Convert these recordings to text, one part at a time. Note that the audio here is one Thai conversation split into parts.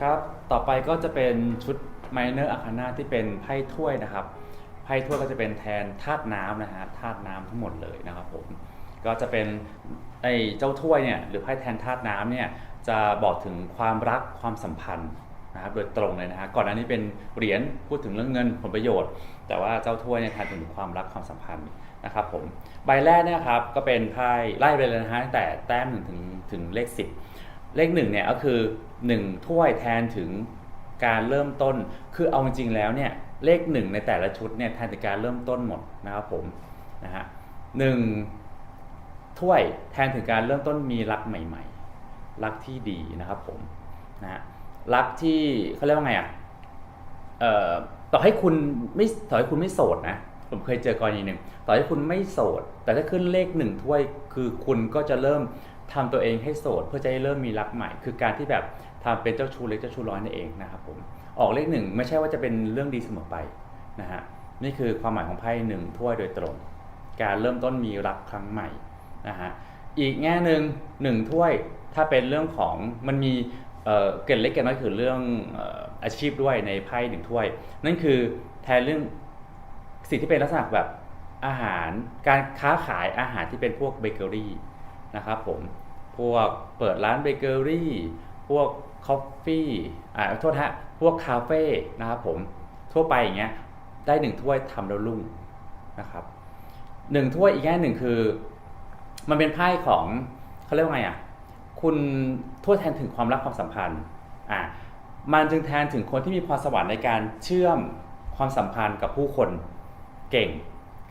ครับ ต่อไปก็จะเป็นชุด Minor Arcana ที่เป็นไพ่ถ้วยนะครับ ไพ่ถ้วยก็จะเป็นแทนธาตุน้ำนะฮะ ธาตุน้ำทั้งหมดเลยนะครับผม ก็จะเป็นไอ้เจ้าถ้วยเนี่ยหรือไพ่แทนธาตุน้ำเนี่ยจะบอกถึงความรักความสัมพันธ์นะครับโดยตรงเลยนะฮะ ก่อนหน้านี้เป็นเหรียญพูดถึงเรื่องเงินผลประโยชน์ แต่ว่าเจ้าถ้วยเนี่ยแทนถึงความรักความสัมพันธ์นะครับผม ใบแรกเนี่ยครับก็เป็นไพ่ไล่ไปเลยนะฮะตั้งแต่แต้มหนึ่งถึงถึงเลขสิบ เลขหนึ่งเนี่ยก็คือ1ถ้วยแทนถึงการเริ่มต้น คือเอาจริงๆแล้วเนี่ยเลขหนึ่งในแต่ละชุดเนี่ยแทนถึงการเริ่มต้นหมดนะครับผมนะฮะหนึ่งถ้วยแทนถึงการเริ่มต้นมีรักใหม่ ๆ รักที่ดีนะครับผมนะฮะรักที่เขาเรียกว่าไงอะเอ่อต่อให้คุณไม่ต่อให้คุณไม่โสดนะผมเคยเจอกรณีหนึ่งต่อให้คุณไม่โสด แต่ถ้าขึ้นเลขหนึ่งถ้วยคือคุณก็จะเริ่ม ทำตัวเองให้โสดเพื่อจะได้เริ่มมีรักใหม่ คือการที่แบบทำเป็นเจ้าชู้เล็กเจ้าชู้ร้อยนั่นเองนะครับผมออกเลขหนึ่งไม่ใช่ว่าจะเป็นเรื่องดีเสมอไปนะฮะนี่คือความหมายของไพ่หนึ่งถ้วยโดยตรง การเริ่มต้นมีรักครั้งใหม่นะฮะอีกแง่หนึ่งหนึ่งถ้วยถ้าเป็นเรื่องของมันมีเกร็ดเล็กเกร็ดน้อยคือเรื่องออาชีพด้วยในไพ่หนึ่งถ้วย นั่นคือแทนเรื่องสิ่งที่เป็นลักษณะแบบอาหารการค้าขายอาหารที่เป็นพวกเบเกอรี่ นะครับผมพวกเปิดร้านเบเกอรี่พวกคอฟฟี่อ่าโทษฮะพวกคาเฟ่นะครับผมทั่วไปอย่างเงี้ยได้หนึ่งถ้วยทำแล้วรุ่งนะครับหนึ่งถ้วยอีกแง่หนึ่งคือ มันเป็นไพ่ของเขาเรียกว่าไงอะคุณทั่วแทนถึงความรักความสัมพันธ์อ่ามันจึงแทนถึงคนที่มีพรสวรรค์ในการเชื่อมความสัมพันธ์กับผู้คนเก่ง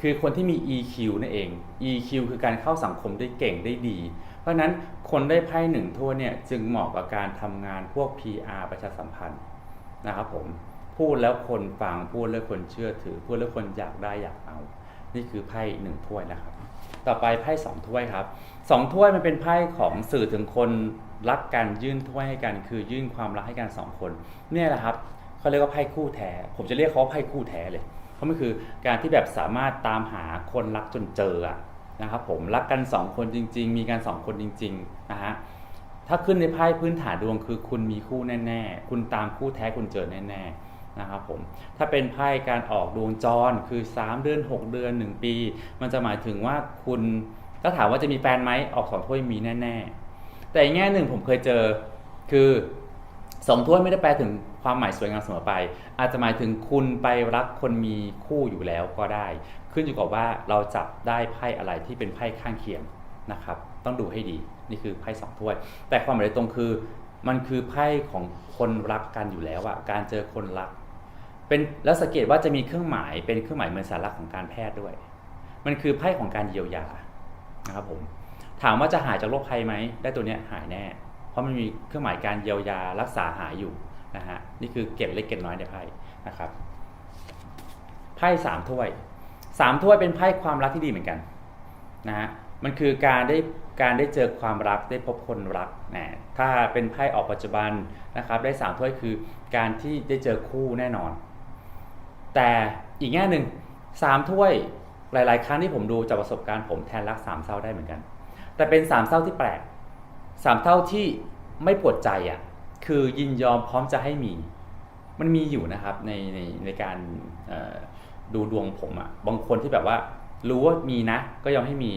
คือคนที่มี EQ นั่นเอง EQ คือการเข้าสังคมได้เก่งได้ดี เพราะนั้นคนได้ไพ่หนึ่งทั่วเนี่ยจึงเหมาะกับการทำงานพวก PR ประชาสัมพันธ์นะครับผมพูดแล้วคนฟังพูดแล้วคนเชื่อถือ พูดแล้วคนอยากได้อยากเอา นี่คือไพ่หนึ่งถ้วยนะครับ ต่อไปไพ่สองถ้วยครับสองถ้วยมันเป็นไพ่ของสื่อถึงคนรักกันยื่นถ้วยให้กัน คือยื่นความรักให้กันสองคน เนี่ยแหละครับเขาเรียกว่าไพ่คู่แท้ ผมจะเรียกเขาว่าไพ่คู่แท้เลย เพราะมันคือการที่แบบสามารถตามหาคนรักจนเจออะนะครับผมรักกันสองคนจริง ๆ มีกันสองคนจริงๆนะฮะถ้าขึ้นในไพ่พื้นฐานดวงคือคุณมีคู่แน่ ๆ คุณตามคู่แท้คุณเจอแน่ๆนะครับผมถ้าเป็นไพ่การออกดวงจรคือ 3 เดือน 6 เดือน 1 ปี มันจะหมายถึงว่าคุณถ้าถามว่าจะมีแฟนไหมออกสองถ้วยมีแน่ ๆ แต่อีกแง่หนึ่งผมเคยเจอคือ สองถ้วยไม่ได้แปลถึงความหมายสวยงามเสมอไป อาจจะหมายถึงคุณไปรักคนมีคู่อยู่แล้วก็ได้ ขึ้นอยู่กับว่าเราจับได้ไพ่อะไรที่เป็นไพ่ข้างเคียงนะครับ ต้องดูให้ดีนี่คือไพ่สองถ้วย แต่ความหมายตรงคือ มันคือไพ่ของคนรักกันอยู่แล้วอะการเจอคนรัก เป็นแล้วสังเกตว่าจะมีเครื่องหมายเป็นเครื่องหมายเหมือนสาระของการแพทย์ด้วย มันคือไพ่ของการเยียวยานะครับผมถามว่าจะหายจากโรคภัยไหมได้ตัวเนี้ยหายแน่ เพราะมันมีเครื่องหมายการเยียวยารักษาหายอยู่นะฮะนี่คือเก็บเล็กเก็บน้อยในไพ่นะครับไพ่สามถ้วยสามถ้วยเป็นไพ่ความรักที่ดีเหมือนกันนะฮะมันคือการได้การได้เจอความรักได้พบคนรักนะถ้าเป็นไพ่ออกปัจจุบันนะครับ ได้สามถ้วยคือการที่ได้เจอคู่แน่นอน แต่อีกแง่หนึ่งสามถ้วยหลาย ๆ ครั้งที่ผมดูจากประสบการณ์ผมแทนรักสามเศร้าได้เหมือนกัน แต่เป็นสามเศร้าที่แปลก สามเท่าที่ไม่ปวดใจอะคือยินยอมพร้อมจะให้มี มันมีอยู่นะครับในในในการดูดวงผมอะบางคนที่แบบว่า รู้ว่ามีนะ ก็ยอมให้มี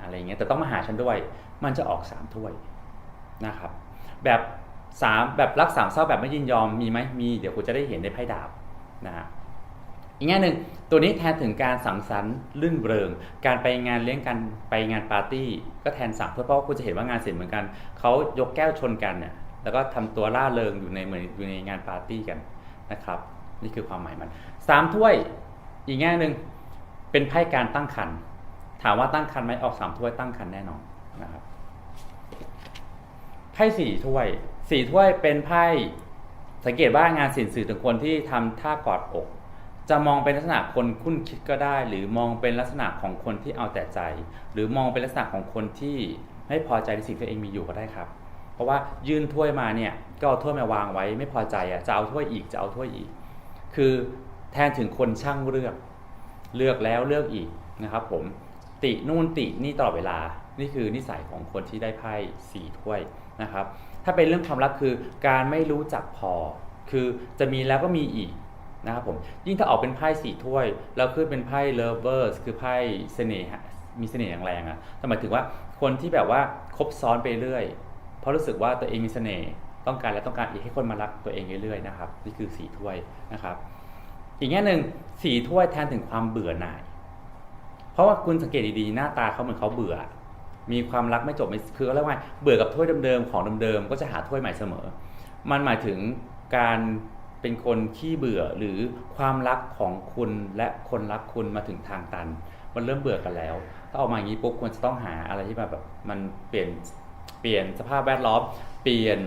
อะไรเงี้ยแต่ต้องมาหาฉันด้วย มันจะออกสามถ้วยนะครับ แบบสามแบบรักสามเศร้าแบบไม่ยินยอมมีไหมมีเดี๋ยวคุณจะได้เห็นในไพ่ดาบนะฮะ อีกแง่หนึ่งตัวนี้แทนถึงการสังสรรค์ลื่นเริง การไปงานเลี้ยงกันไปงานปาร์ตี้ ก็แทนสามถ้วยเพราะว่าคุณจะเห็นว่างานศิลป์เหมือนกันเขายกแก้วชนกันเนี่ยแล้วก็ทำตัวล่าเริงอยู่ในเหมือนอยู่ในงานปาร์ตี้กันนะครับ นี่คือความหมายมันสามถ้วยอีกแง่หนึ่งเป็นไพ่การตั้งคันถามว่าตั้งคันไหมออกสามถ้วยตั้งคันแน่นอนนะครับไพ่สี่ถ้วยสี่ถ้วยเป็นไพ่สังเกตว่างานศิลป์สื่อถึงคนที่ทำท่ากอดอก จะมองเป็นลักษณะคนคุ้นคิดก็ได้ หรือมองเป็นลักษณะของคนที่เอาแต่ใจ หรือมองเป็นลักษณะของคนที่ไม่พอใจในสิ่งที่ตัวเองมีอยู่ก็ได้ครับ เพราะว่ายื่นถ้วยมาเนี่ยก็เอาถ้วยมาวางไว้ ไม่พอใจอะจะเอาถ้วยอีกจะเอาถ้วยอีก คือแทนถึงคนช่างเลือก เลือกแล้วเลือกอีกนะครับ ผมตินู่นตินี่ตลอดเวลา นี่คือนิสัยของคนที่ได้ไพ่สี่ถ้วยนะครับ ถ้าเป็นเรื่องความรักคือการไม่รู้จักพอ คือจะมีแล้วก็มีอีก นะครับผมยิ่งถ้าออกเป็นไพ่สี่ถ้วย แล้วขึ้นเป็นไพ่ lovers คือไพ่เสน่ห์มีเสน่ห์อย่างแรงอะแต่หมายถึงว่าคนที่แบบว่าคบซ้อนไปเรื่อย เพราะรู้สึกว่าตัวเองมีเสน่ห์ต้องการและต้องการอีกให้คนมารักตัวเองเรื่อยๆนะครับนี่คือสี่ถ้วยนะครับ อีกแง่หนึ่งสี่ถ้วยแทนถึงความเบื่อหน่าย เพราะว่าคุณสังเกตดีๆหน้าตาเขาเหมือนเขาเบื่อ มีความรักไม่จบไม่คือเขาเรียกว่าเบื่อกับถ้วยเดิมๆของเดิมๆก็จะหาถ้วยใหม่เสมอ มันหมายถึงการ เป็นคนขี้เบื่อหรือความรักของคุณและคนรักคุณมาถึงทางตัน มันเริ่มเบื่อกันแล้ว ถ้าออกมาอย่างนี้ปุ๊บควรจะต้องหาอะไรที่แบบมันเปลี่ยนเปลี่ยนสภาพแวดล้อมเปลี่ยน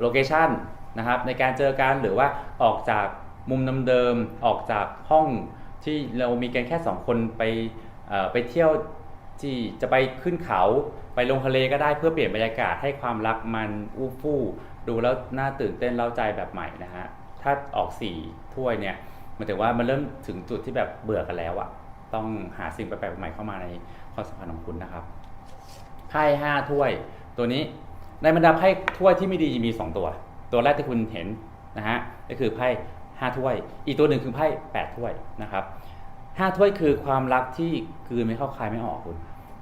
โลเคชันนะครับในการเจอกันหรือว่าออกจากมุมเดิมๆออกจากห้องที่เรามีกันแค่สองคนไปไปเที่ยวที่จะไปขึ้นเขาไปลงทะเลก็ได้เพื่อเปลี่ยนบรรยากาศให้ความรักมันอู้ฟู่ ดูแล้วน่าตื่นเต้นเล่าใจแบบใหม่นะฮะ ถ้าออกสี่ถ้วยเนี่ยมันถึงว่ามันเริ่มถึงจุดที่แบบเบื่อกันแล้วอะต้องหาสิ่งแปลกๆใหม่เข้ามาในความสัมพันธ์ของคุณนะครับไพ่ห้าถ้วย ตัวนี้ในบรรดาไพ่ถ้วยที่ไม่ดีมี 2 ตัว ตัวแรกที่คุณเห็นนะฮะก็คือไพ่ห้าถ้วย อีกตัวหนึ่งคือไพ่แปดถ้วยนะครับห้าถ้วยคือความรักที่คือไม่เข้าคายไม่ออกคุณ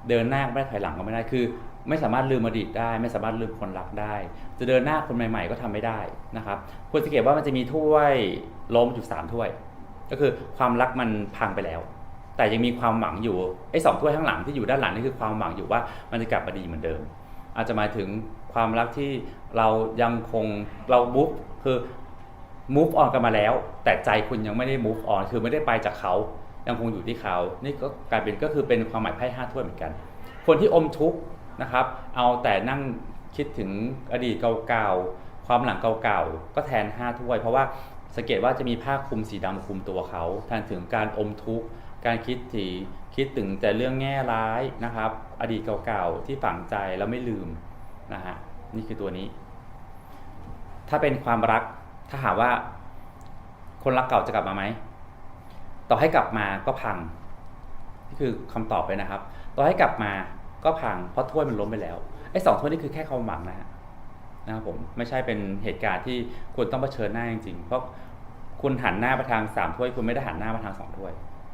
เดินหน้าก็ไม่ได้ถอยหลังก็ไม่ได้คือ ไม่สามารถลืมอดีตได้ ไม่สามารถลืมคนรักได้ จะเดินหน้าคนใหม่ ๆ ก็ทำไม่ได้นะครับควรสังเกตว่ามันจะมีถ้วยล้มอยู่สามถ้วย ก็คือความรักมันพังไปแล้ว แต่ยังมีความหวังอยู่ไอ้สองถ้วยข้างหลังที่อยู่ด้านหลังนี่คือความหวังอยู่ว่ามันจะกลับมาดีเหมือนเดิม อาจจะหมายถึงความรักที่เรายังคงเรา move คือ move on กันมาแล้ว แต่ใจคุณยังไม่ได้ move on คือไม่ได้ไปจากเขายังคงอยู่ที่เขา นี่ก็กลายเป็นก็คือเป็นความหมายไพ่ห้าถ้วยเหมือนกัน คนที่อมทุกข์ นะครับ เอาแต่นั่งคิดถึงอดีตเก่าๆ ความหลังเก่าๆ ก็แทนห้าถ้วย เพราะว่าสังเกตว่าจะมีผ้าคลุมสีดำคลุมตัวเขาแทนถึงการอมทุกข์ การคิดถีคิดถึงแต่เรื่องแง่ร้ายนะครับ อดีตเก่าๆ ที่ฝังใจแล้วไม่ลืมนะฮะ นี่คือตัวนี้ ถ้าเป็นความรัก ถ้าหาว่า คนรักเก่าจะกลับมาไหม ต่อให้กลับมาก็พัง นี่คือคำตอบเลยนะครับ ต่อให้กลับมา ก็พังเพราะถ้วยมันล้มไปแล้วไอ้สองถ้วยนี่คือแค่ความหวังนะฮะนะครับผมไม่ใช่เป็นเหตุการณ์ที่คุณต้องเผชิญหน้าจริงๆ เพราะคุณหันหน้าไปทางสามถ้วย คุณไม่ได้หันหน้ามาทางสองถ้วย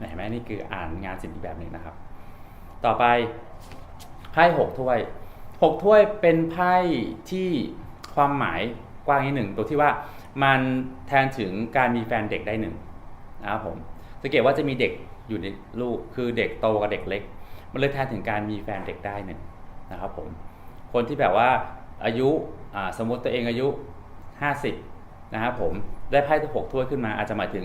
เห็นไหมนี่คืออ่านงานศิลป์อีกแบบหนึ่งนะครับ ต่อไปไพ่หกถ้วยหกถ้วยเป็นไพ่ที่ความหมายกว้างนิดหนึ่งตัวที่ว่ามันแทนถึงการมีแฟนเด็กได้หนึ่งนะครับผมสังเกตว่าจะมีเด็กอยู่ในลูกคือเด็กโตกับเด็กเล็ก มันเลยแทนถึงการมีแฟนเด็กได้หนึ่งนะครับผมคนที่แบบว่าอายุสมมติตัวเองอายุ 50 นะครับผมได้ไพ่หกถ้วยขึ้นมาอาจจะหมายถึง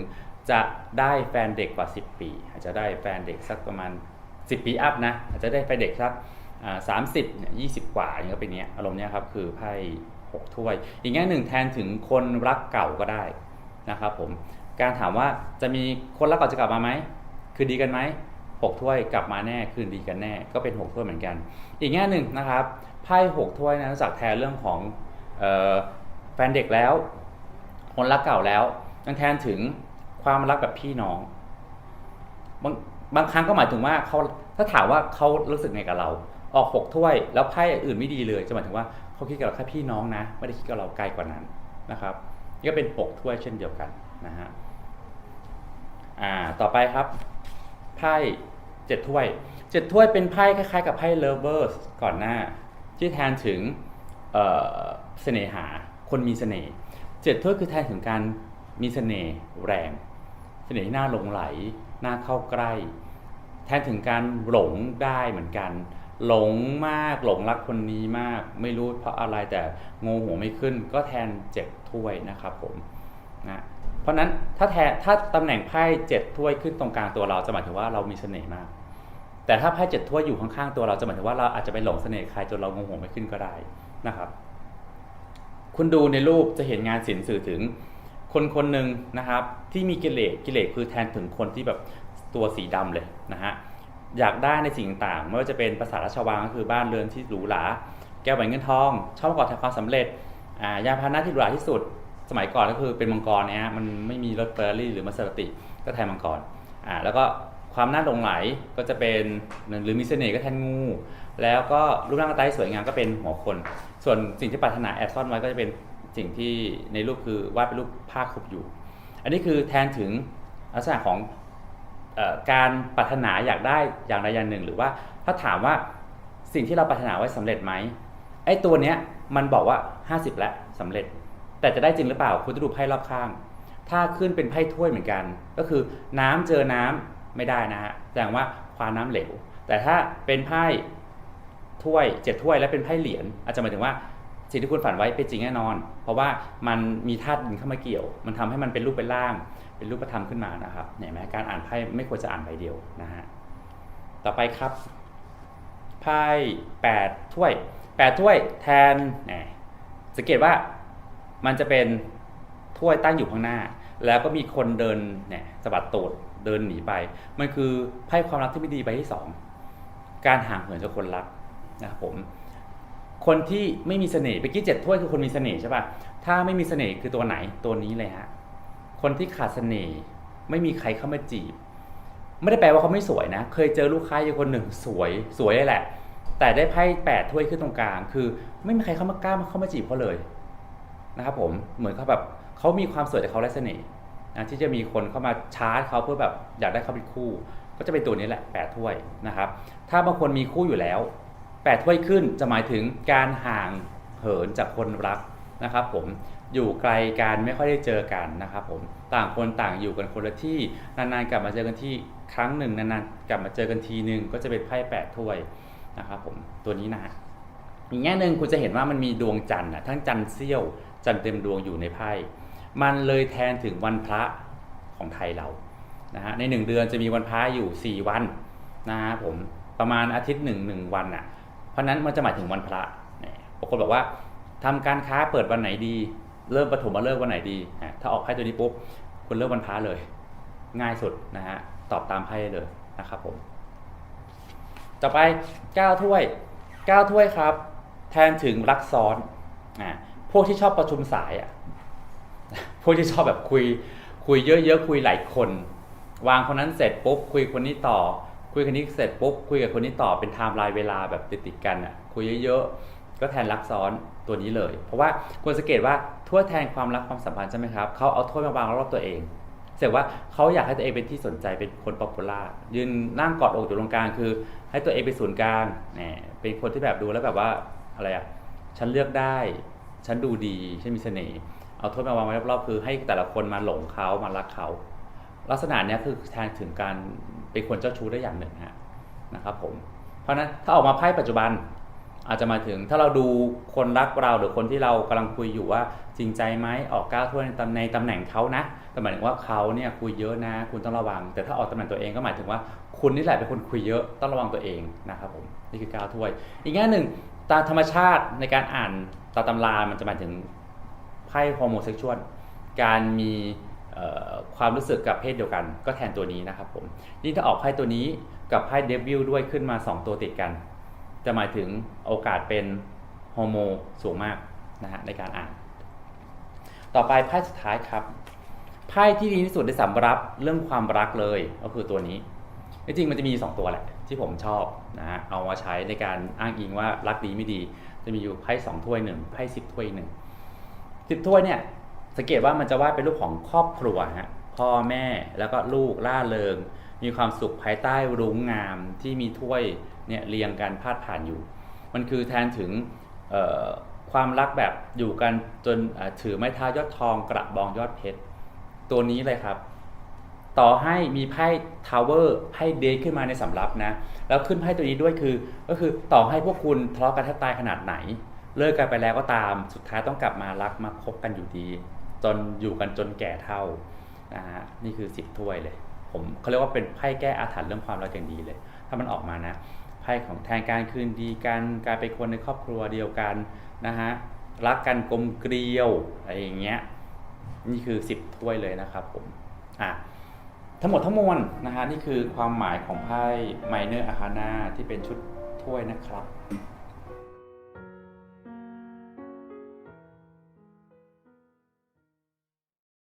จะได้แฟนเด็กกว่า 10 ปี อาจจะได้แฟนเด็กสักประมาณ 10 ปีอัพนะอาจจะได้แฟนเด็กสักสามสิบเนี่ยยีกว่าอย่างเงี้ยเป็นเนี้ยอารมณ์เนี้ยครับคือไพ่หกถ้วย อีกแง่หนึ่งแทนถึงคนรักเก่าก็ได้นะครับผมการถามว่าจะมีคนรักเก่าจะกลับมาไหมคือดีกันไหม หกถ้วยกลับมาแน่คืนดีกันแน่ก็เป็นหกถ้วยเหมือนกัน อีกแง่หนึ่งนะครับไพ่หกถ้วยนะนอกจากแทนเรื่องของออแฟนเด็กแล้ว คนรักเก่าแล้วยังแทนถึงความรักแบบพี่น้อง บางบางครั้งก็หมายถึงว่าเขาถ้าถามว่าเขารู้สึกไงกับเรา ออกหกถ้วย แล้วไพ่อื่นไม่ดีเลยจะหมายถึงว่าเขาคิดกับเราแค่พี่น้องนะ ไม่ได้คิดกับเราไกลกว่านั้นนะครับนี่ก็เป็นหกถ้วยเช่นเดียวกันนะฮะอ่าต่อไปครับ พ่เจ็ดถ้วยเจ็ดถ้วยเป็นไพ่คล้ายๆ กับไพ่เลเวอร์สก่อนหน้า ที่แทนถึงเสน่หาคนมีเสน่ห์เจ็ดถ้วยคือแทนถึงการมีเสน่ห์แรง เสน่ห์ที่น่าหลงไหลน่าเข้าใกล้ แทนถึงการหลงได้เหมือนกัน หลงมากหลงรักคนนี้มาก ไม่รู้เพราะอะไรแต่งงหัวไม่ขึ้น ก็แทนเจ็ดถ้วยนะครับผมนะ เพราะนั้นถ้าแทนถ้าตำแหน่งไพ่เจ็ดถ้วยขึ้นตรงกลางตัวเราจะหมายถึงว่าเรามีเสน่ห์มาก แต่ถ้าไพ่เจ็ดถ้วยอยู่ข้างๆตัวเราจะหมายถึงว่าเราอาจจะไปหลงเสน่ห์ใครจนเรางงหัวไม่ขึ้นก็ได้นะครับ คุณดูในรูปจะเห็นงานศิลป์สื่อถึงคนคนหนึ่งนะครับ ที่มีกิเลสกิเลสคือแทนถึงคนที่แบบตัวสีดำเลยนะฮะอยากได้ในสิ่งต่างไม่ว่าจะเป็นภาษาราชวังก็คือบ้านเรือนที่หรูหราแก้วแหวนเงินทองชอบก่อแทนความสำเร็จอ่ายานพาหนะที่หรูหราที่สุด สมัยก่อนก็คือเป็นมังกรเนี่ยฮะมันไม่มีรถเฟอร์รี่หรือมาเซราติก็แทนมังกรอ่าแล้วก็ความน่าหลงไหลก็จะเป็นหรือมีเสน่ห์ก็แทนงู แล้วก็รูปร่างหน้าตาที่สวยงามก็เป็นหัวคน ส่วนสิ่งที่ปรารถนาแอบซ่อนไว้ก็จะเป็นสิ่งที่ในรูปคือวาดเป็นรูปผ้าคลุมอยู่ อันนี้คือแทนถึงลักษณะของอการปรารถนาอยากได้อย่างใดอย่างหนึ่ง หรือว่าถ้าถามว่าสิ่งที่เราปรารถนาไว้สำเร็จไหมไอ้ตัวเนี้ยมันบอกว่า 50 แล้วสำเร็จ แต่จะได้จริงหรือเปล่าคุณต้องดูไพ่รอบข้าง ถ้าขึ้นเป็นไพ่ถ้วยเหมือนกัน ก็คือน้ำเจอน้ำไม่ได้นะฮะแสดงว่าคว้าน้ำเหลว แต่ถ้าเป็นไพ่ถ้วยเจ็ดถ้วยแล้วเป็นไพ่เหรียญอาจจะหมายถึงว่าสิ่งที่คุณฝันไว้เป็นจริงแน่นอน เพราะว่ามันมีธาตุดินเข้ามาเกี่ยว มันทำให้มันเป็นรูปเป็นร่าง เป็นรูปธรรมขึ้นมานะครับเห็นไหมการอ่านไพ่ไม่ควรจะอ่านใบเดียวนะฮะต่อไปครับไพ่แปดถ้วยแปดถ้วยแทนสังเกตว่า มันจะเป็นถ้วยตั้งอยู่ข้างหน้า แล้วก็มีคนเดินเนี่ยสะบัดตูดเดินหนีไป มันคือไพ่ความรักที่ไม่ดีใบที่สองการห่างเหินจากคนรักนะครับผมคนที่ไม่มีเสน่ห์เมื่อกี้เจ็ดถ้วยคือคนมีเสน่ห์ใช่ป่ะถ้าไม่มีเสน่ห์คือตัวไหนตัวนี้เลยฮะคนที่ขาดเสน่ห์ไม่มีใครเข้ามาจีบ ไม่ได้แปลว่าเขาไม่สวยนะ เคยเจอลูกค้าอยู่คนหนึ่งสวยสวยเลยแหละ แต่ได้ไพ่แปดถ้วยขึ้นตรงกลาง คือ ไม่มีใครเข้ามากล้ามาเข้ามาจีบเขาเลย นะครับผมเหมือนเขาแบบเขามีความสวยแต่เขาไร้เสน่ห์นะที่จะมีคนเข้ามาชาร์จเขาเพื่อแบบอยากได้เขาเป็นคู่ ก็จะเป็นตัวนี้แหละแปดถ้วยนะครับ ถ้าบางคนมีคู่อยู่แล้วแปดถ้วยขึ้นจะหมายถึงการห่างเหินจากคนรักนะครับผมอยู่ไกลกันไม่ค่อยได้เจอกันนะครับผมต่างคนต่างอยู่กันคนละที่นานๆกลับมาเจอกันที่ครั้งหนึ่งนานๆกลับมาเจอกันทีหนึ่งก็จะเป็นไพ่แปดถ้วยนะครับผมตัวนี้นะฮะอีกแง่หนึ่งคุณจะเห็นว่ามันมีดวงจันทร์นะทั้งจันทร์เสี้ยว จันทร์เต็มดวงอยู่ในไพ่ มันเลยแทนถึงวันพระของไทยเรานะฮะในหนึ่งเดือนจะมีวันพระอยู่ 4 วันนะฮะผมประมาณอาทิตย์หนึ่งหนึ่งวันอะ เพราะนั้นมันจะหมายถึงวันพระบางคนบอกว่าทำการค้าเปิดวันไหนดี เริ่มปฐมมาเลิกวันไหนดี ถ้าออกไพ่ตัวนี้ปุ๊บคุณเริ่มวันพระเลย ง่ายสุดนะฮะตอบตามไพ่เลยนะครับผม ต่อไป 9 ถ้วย 9 ถ้วยครับ แทนถึงรักซ้อนอ่า พวกที่ชอบประชุมสายอะพวกที่ชอบแบบคุย คุยเยอะๆคุยหลายคน วางคนนั้นเสร็จปุ๊บคุยคนนี้ต่อ คุยคนนี้เสร็จปุ๊บคุยกับคนนี้ต่อเป็นไทม์ไลน์เวลาแบบติดๆกันอะคุยเยอะๆก็แทนรักซ้อนตัวนี้เลย เพราะว่าควรสังเกตว่าถ้วแทนความรักความสัมพันธ์ใช่ไหมครับเขาเอาถ้วยมาวางรอบตัวเองเสียว่าเขาอยากให้ตัวเองเป็นที่สนใจเป็นคนป๊อปปูล่ายืนนั่งกอดอกอยู่ตรงกลางคือ ให้ตัวเองเป็นศูนย์กลางเนี่ยเป็นคนที่แบบดูแล้วแบบว่าอะไรอะฉันเลือกได้ ฉันดูดีฉันมีเสน่ห์เอาถ้วยมาวางไว้รอบๆคือให้แต่ละคนมาหลงเขามารักเขา ลักษณะนี้คือแทนถึงการเป็นคนเจ้าชู้ได้อย่างหนึ่งฮะนะครับผมเพราะนั้นถ้าออกมาไพ่ปัจจุบันอาจจะมาถึงถ้าเราดูคนรักเราหรือคนที่เรากำลังคุยอยู่ว่าจริงใจไหมออกก้าวถ้วยในตำในตำแหน่งเขานะแต่หมายถึงว่าเขาเนี่ยคุยเยอะนะ คุณต้องระวัง แต่ถ้าออกตำแหน่งตัวเองก็หมายถึงว่าคุณนี่แหละเป็นคนคุยเยอะต้องระวังตัวเองนะครับผมนี่คือก้าวถ้วย อีกแง่หนึ่งตามธรรมชาติในการอ่าน ตามตำรามันจะหมายถึงไพ่ฮอร์โมนเซ็กชวลการมีความรู้สึกกับเพศเดียวกัน ก็แทนตัวนี้นะครับผมนี่ถ้าออกไพ่ตัวนี้กับไพ่เดบิวด้วยขึ้นมา 2 ตัวติดกัน จะหมายถึงโอกาสเป็นฮอร์โมนสูงมากนะฮะในการอ่าน ต่อไปไพ่สุดท้ายครับไพ่ที่ดีที่สุดในสำหรับเรื่องความรักเลยก็คือตัวนี้จริงมันจะมี 2 ตัวแหละที่ผมชอบนะฮะเอามาใช้ในการอ้างอิงว่ารักดีไม่ดี จะมีอยู่ไพ่สองถ้วยหนึ่งไพ่สิบถ้วยหนึ่งสิบถ้วยเนี่ยสังเกตว่ามันจะวาดเป็นรูปของครอบครัวฮะพ่อแม่แล้วก็ลูกล่าเริง มีความสุขภายใต้รุ้งงามที่มีถ้วยเนี่ยเรียงกันพาดผ่านอยู่ มันคือแทนถึงความรักแบบอยู่กันจนถือไม้เท้ายอดทองกระบองยอดเพชรตัวนี้เลยครับ ต่อให้มีไพ่ทาวเวอร์ไพ่เดทขึ้นมาในสำรับนะ แล้วขึ้นไพ่ตัวนี้ด้วยคือ ก็คือต่อให้พวกคุณทะเลาะกันแทบตายขนาดไหน เลิกกันไปแล้วก็ตามสุดท้ายต้องกลับมารักมาคบกันอยู่ดี จนอยู่กันจนแก่เท่านะฮะนี่คือสิบถ้วยเลย ผมเขาเรียกว่าเป็นไพ่แก้อาถรรพ์เรื่องความรักอย่างดีเลย ถ้ามันออกมานะไพ่ของแทนการคืนดีกันการเป็นคนในครอบครัวเดียวกันนะฮะรักกันกลมเกลียวอะไรอย่างเงี้ยนี่คือสิบถ้วยเลยนะครับผมอะ ทั้งหมดทั้งมวลนะฮะนี่คือความหมายของไพ่ไมเนอร์อาคานาที่เป็นชุดถ้วยนะครับ